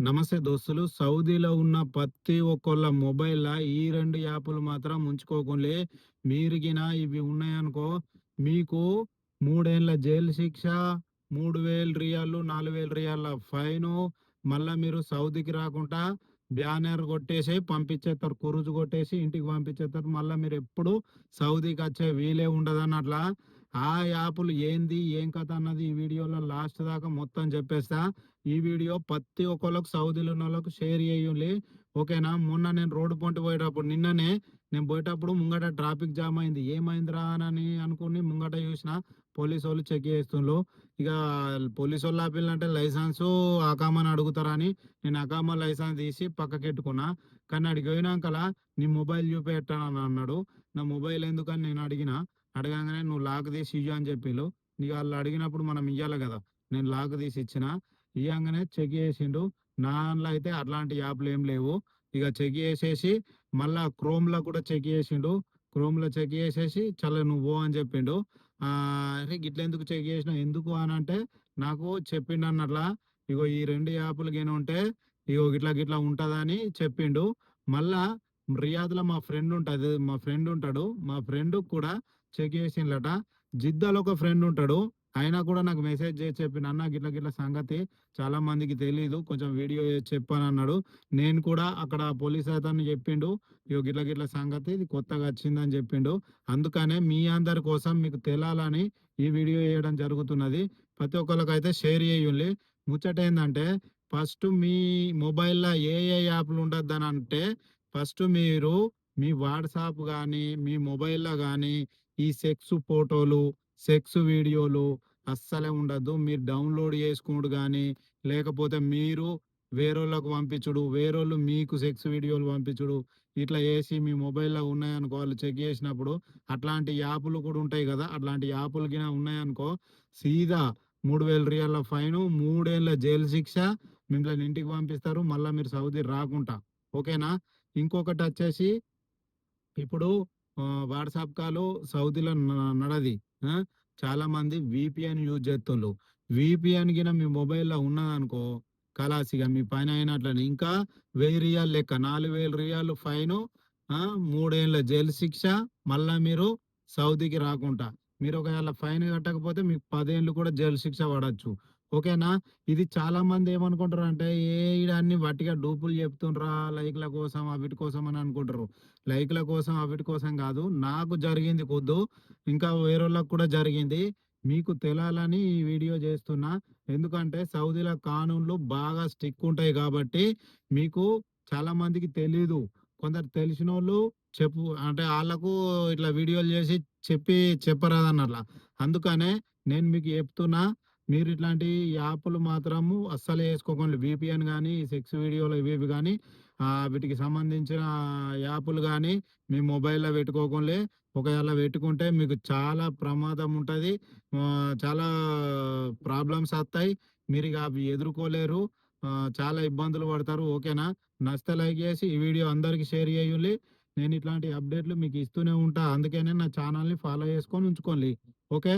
నమస్తే దోస్తులు. సౌదీలో ఉన్న ప్రతి ఒక్కళ్ళ మొబైల్ ఈ రెండు యాప్లు మాత్రం ఉంచుకోకుండా మీరిగిన ఇవి ఉన్నాయనుకో మీకు మూడేళ్ళ జైలు శిక్ష మూడు వేల రియాలు నాలుగు వేల రియాల ఫైను మళ్ళా మీరు సౌదీకి రాకుండా బ్యానర్ కొట్టేసి పంపించేస్తారు కురుజు కొట్టేసి ఇంటికి పంపించేస్తారు మళ్ళీ మీరు ఎప్పుడు సౌదీకి వచ్చే వీలే ఉండదని అట్లా ఆ యాప్లు ఏంది ఏం కథ అన్నది ఈ వీడియోలో లాస్ట్ దాకా మొత్తం చెప్పేస్తా. ఈ వీడియో ప్రతి ఒక్కళ్ళకు సౌదీలో ఉన్న వాళ్ళకు షేర్ చేయాలి ఓకేనా? మొన్న నేను రోడ్డు పొంటి పోయేటప్పుడు నిన్ననే నేను పోయేటప్పుడు ముంగట ట్రాఫిక్ జామ్ అయింది. ఏమైందిరా అని అనుకుని ముంగట చూసిన. పోలీసు వాళ్ళు చెక్ చేస్తుండ్రు. ఇక పోలీసు వాళ్ళు ఆపిల్లంటే లైసెన్స్ అకామని అడుగుతారని నేను అకామ లైసెన్స్ తీసి పక్కకెట్టుకున్నా. కానీ అడిగి పోయినాకలా నీ మొబైల్ చూపెట్టానని అన్నాడు. నా మొబైల్ ఎందుకని నేను అడిగిన. అడగంగానే నువ్వు లాక్ తీసి ఇయ్యు అని చెప్పిళ్ళు నీకు వాళ్ళు అడిగినప్పుడు మనం ఇయ్యాలి కదా. నేను లాక్ తీసి ఇచ్చిన. ఇయ్యంగానే చెక్ చేసిండు. నాలో అయితే అట్లాంటి యాప్లు ఏం లేవు. ఇక చెక్ చేసేసి మళ్ళా క్రోమ్లో కూడా చెక్ చేసిండు. క్రోమ్లో చెక్ చేసేసి చల్ల నువ్వు అని చెప్పిండు. అరే గిట్ల ఎందుకు చెక్ చేసినావు? ఎందుకు అని అంటే నాకు చెప్పిండు అన్నట్లా ఇగో ఈ రెండు యాప్లు గిన ఉంటే ఇగో గిట్లా గిట్లా ఉంటదని చెప్పిండు. మళ్ళా రియాద్లో మా ఫ్రెండ్ ఉంటుంది మా ఫ్రెండ్ ఉంటాడు మా ఫ్రెండ్ కూడా చెక్ చేసిండట జిద్దాలో ఒక ఫ్రెండ్ ఉంటాడు ఆయన కూడా నాకు మెసేజ్ చేసి చెప్పిన అన్న గిట్ల గిట్ల సంగతి చాలా మందికి తెలియదు కొంచెం వీడియో చెప్పాను అన్నాడు. నేను కూడా అక్కడ పోలీస్ అతను చెప్పిండు ఇగో గిట్ల గిట్ల సంగతి ఇది కొత్తగా వచ్చిందని చెప్పిండు. అందుకనే మీ అందరి కోసం మీకు తెలాలని ఈ వీడియో చేయడం జరుగుతున్నది. ప్రతి ఒక్కరికైతే షేర్ చేయండి. ముచ్చట ఏంటంటే ఫస్ట్ మీ మొబైల్లో ఏ ఏ యాప్లు ఉండద్దని అంటే ఫస్ట్ మీరు మీ వాట్సాప్ కానీ మీ మొబైల్లో కానీ ఈ సెక్స్ ఫోటోలు సెక్స్ వీడియోలు అస్సలే ఉండద్దు. మీరు డౌన్లోడ్ చేసుకోడు కానీ లేకపోతే మీరు వేరేళ్ళకు పంపించుడు వేరేళ్ళు మీకు సెక్స్ వీడియోలు పంపించుడు ఇట్లా వేసి మీ మొబైల్లో ఉన్నాయనుకో వాళ్ళు చెక్ చేసినప్పుడు అట్లాంటి యాప్లు కూడా ఉంటాయి కదా అట్లాంటి యాప్లు గిన ఉన్నాయనుకో సీదా మూడు వేల రియాల ఫైన్ మూడేళ్ళ జైలు శిక్ష మిమ్మల్ని ఇంటికి పంపిస్తారు మళ్ళీ మీరు సౌదీ రాకుండా ఓకేనా? ఇంకొకటి వచ్చేసి ఇప్పుడు వాట్సాప్ కాలు సౌదీలో న- నడది చాలా మంది విపిఎన్ యూజ్ చేస్తున్నారు విపిఎన్ గిన మీ మొబైల్లో ఉన్నదనుకో కలాసిగా మీ పైన అయినట్లని. ఇంకా వెయ్యి రియాలు లెక్క నాలుగు వేల రియాలు ఫైన్ మూడేళ్ళ జైలు శిక్ష మళ్ళా మీరు సౌదీకి రాకుండా మీరు ఒకవేళ ఫైన్ కట్టకపోతే మీకు పదేళ్ళు కూడా జైలు శిక్ష పడవచ్చు ఓకేనా? ఇది చాలా మంది ఏమనుకుంటారు అంటే ఏ అన్ని వాటిగా డూపులు చెప్తుండ్రా లైక్ల కోసం అవిటి కోసం అని అనుకుంటారు. లైక్ల కోసం అవిటి కోసం కాదు నాకు జరిగింది కొద్దు ఇంకా వేరేళ్ళకు కూడా జరిగింది. మీకు తెలాలని ఈ వీడియో చేస్తున్నా. ఎందుకంటే సౌదీల కానూన్లు బాగా స్టిక్ ఉంటాయి కాబట్టి మీకు చాలా మందికి తెలీదు. కొందరు తెలిసిన వాళ్ళు చెప్పు అంటే వాళ్ళకు ఇట్లా వీడియోలు చేసి చెప్పి చెప్పరాదన్నట్లా. అందుకనే నేను మీకు చెప్తున్నా మీరు ఇట్లాంటి యాప్లు మాత్రము అస్సలు వేసుకోకండి విపిఎన్ కానీ సెక్స్ వీడియోలు ఇవి కానీ వీటికి సంబంధించిన యాప్లు కానీ మీ మొబైల్లో పెట్టుకోకుండా ఒకవేళ పెట్టుకుంటే మీకు చాలా ప్రమాదం ఉంటుంది. చాలా ప్రాబ్లమ్స్ వస్తాయి. మీరు ఇక అవి ఎదుర్కోలేరు. చాలా ఇబ్బందులు పడతారు. ఓకేనా? నచ్చితే లైక్ చేసి ఈ వీడియో అందరికీ షేర్ చేయండి. నేను ఇట్లాంటి అప్డేట్లు మీకు ఇస్తూనే ఉంటా. అందుకనే నా ఛానల్ని ఫాలో చేసుకొని ఉంచుకోండి. ఓకే?